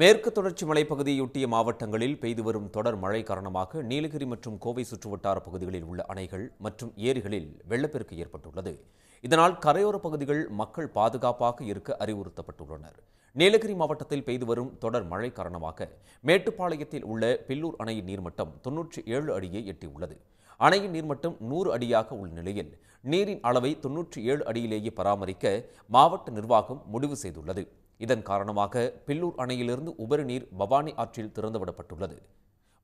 மேற்கு தொடர்ச்சி மலைப்பகுதியொட்டிய மாவட்டங்களில் பெய்து வரும் தொடர் மழை காரணமாக நீலகிரி மற்றும் கோவை சுற்றுவட்டார பகுதிகளில் உள்ள அணைகள் மற்றும் ஏரிகளில் வெள்ளப்பெருக்கு ஏற்பட்டுள்ளது. இதனால் கரையோர பகுதிகள் மக்கள் பாதுகாப்பாக இருக்க அறிவுறுத்தப்பட்டுள்ளனர். நீலகிரி மாவட்டத்தில் பெய்து வரும் தொடர் மழை காரணமாக மேட்டுப்பாளையத்தில் உள்ள பில்லூர் அணையின் நீர்மட்டம் தொன்னூற்றி ஏழு அடியை எட்டியுள்ளது. அணையின் நீர்மட்டம் நூறு அடியாக உள்ள நிலையில் நீரின் அளவை தொன்னூற்றி ஏழு அடியிலேயே பராமரிக்க மாவட்ட நிர்வாகம் முடிவு செய்துள்ளது. இதன் காரணமாக பில்லூர் அணையிலிருந்து உபரி நீர் பவானி ஆற்றில் திறந்துவிடப்பட்டுள்ளது.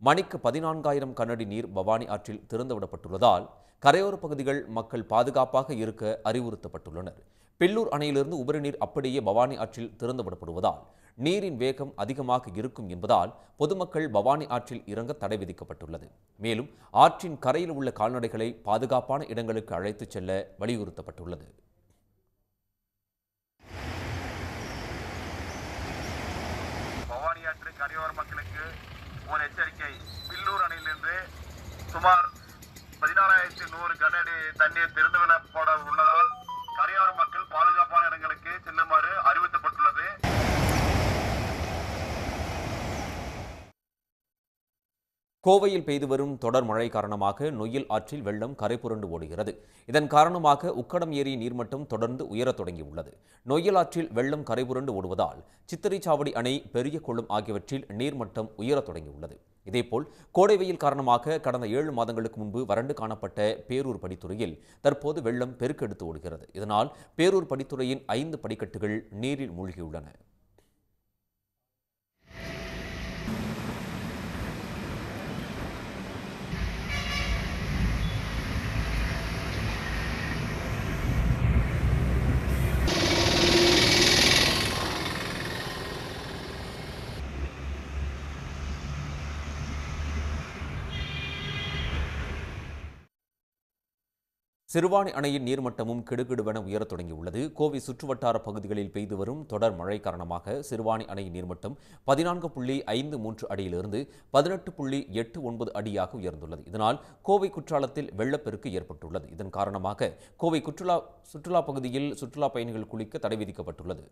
மணிக்கு பதினான்காயிரம் கனஅடி நீர் பவானி ஆற்றில் திறந்துவிடப்பட்டுள்ளதால் கரையோர பகுதிகள் மக்கள் பாதுகாப்பாக இருக்க அறிவுறுத்தப்பட்டுள்ளனர். பில்லூர் அணையிலிருந்து உபரி நீர் அப்படியே பவானி ஆற்றில் திறந்துவிடப்படுவதால் நீரின் வேகம் அதிகமாக இருக்கும் என்பதால் பொதுமக்கள் பவானி ஆற்றில் இறங்க தடை விதிக்கப்பட்டுள்ளது. மேலும் ஆற்றின் கரையில் உள்ள கால்நடைகளை பாதுகாப்பான இடங்களுக்கு அழைத்துச் செல்ல வலியுறுத்தப்பட்டுள்ளது. பவானி கரையோர மக்களுக்கு ஒரு எச்சரிக்கை. பில்லூர் அணையிலிருந்து சுமார் பதினாலாயிரத்தி நூறு கனஅடி தண்ணீர் திறந்துவிடப்பட உள்ளதால் கரையோர மக்கள் பாதுகாப்பான இடங்களுக்கு செல்லுமாறு அறிவுறுத்தப்பட்டுள்ளது கோவையில் பெய்து வரும் தொடர் மழை காரணமாக நொய்யல் ஆற்றில் வெள்ளம் கரைபுரண்டு ஓடுகிறது. இதன் காரணமாக உக்கடம் ஏரி நீர்மட்டம் தொடர்ந்து உயரத் தொடங்கியுள்ளது. நொய்யல் ஆற்றில் வெள்ளம் கரைபுரண்டு ஓடுவதால் சித்திரைச்சாவடி அணை பெரிய குளம் ஆகியவற்றில் நீர்மட்டம் உயரத் தொடங்கியுள்ளது. இதேபோல் கோடை வெயில் காரணமாக கடந்த ஏழு மாதங்களுக்கு முன்பு வறண்டு காணப்பட்ட பேரூர் படித்துறையில் தற்போது வெள்ளம் பெருக்கெடுத்து ஓடுகிறது. இதனால் பேரூர் படித்துறையின் ஐந்து படிக்கட்டுகள் நீரில் மூழ்கியுள்ளன. சிறுவாணி அணையின் நீர்மட்டமும் கிடுகிடுவென உயரத் தொடங்கியுள்ளது. கோவை சுற்றுவட்டார பகுதிகளில் பெய்து வரும் தொடர் மழை காரணமாக சிறுவாணி அணையின் நீர்மட்டம் பதினான்கு புள்ளி ஐந்து மூன்று அடியிலிருந்து பதினெட்டு புள்ளி எட்டு ஒன்பது அடியாக உயர்ந்துள்ளது. இதனால் கோவை குற்றாலத்தில் வெள்ளப்பெருக்கு ஏற்பட்டுள்ளது. இதன் காரணமாக கோவை குற்றுலா சுற்றுலா பகுதியில் சுற்றுலா பயணிகள் குளிக்க தடை விதிக்கப்பட்டுள்ளது.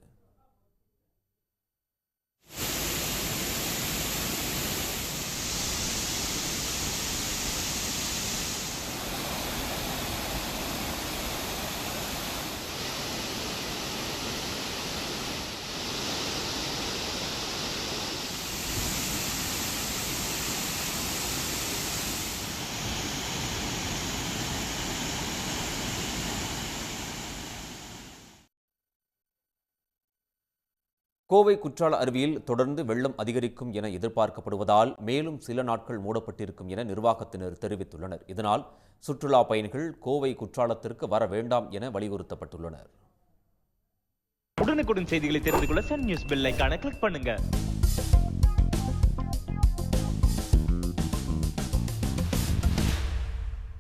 கோவை குற்றால அருவியில் தொடர்ந்து வெள்ளம் அதிகரிக்கும் என எதிர்பார்க்கப்படுவதால் மேலும் சில நாட்கள் மூடப்பட்டிருக்கும் என நிர்வாகத்தினர் தெரிவித்துள்ளனர். இதனால் சுற்றுலா பயணிகள் கோவை குற்றாலத்திற்கு வர வேண்டாம் என வலியுறுத்தப்பட்டுள்ளனர். உடனுக்குடன் செய்திகளை தெரிந்து கொள்ள சன் நியூஸ் பெல் கிளிக் பண்ணுங்க.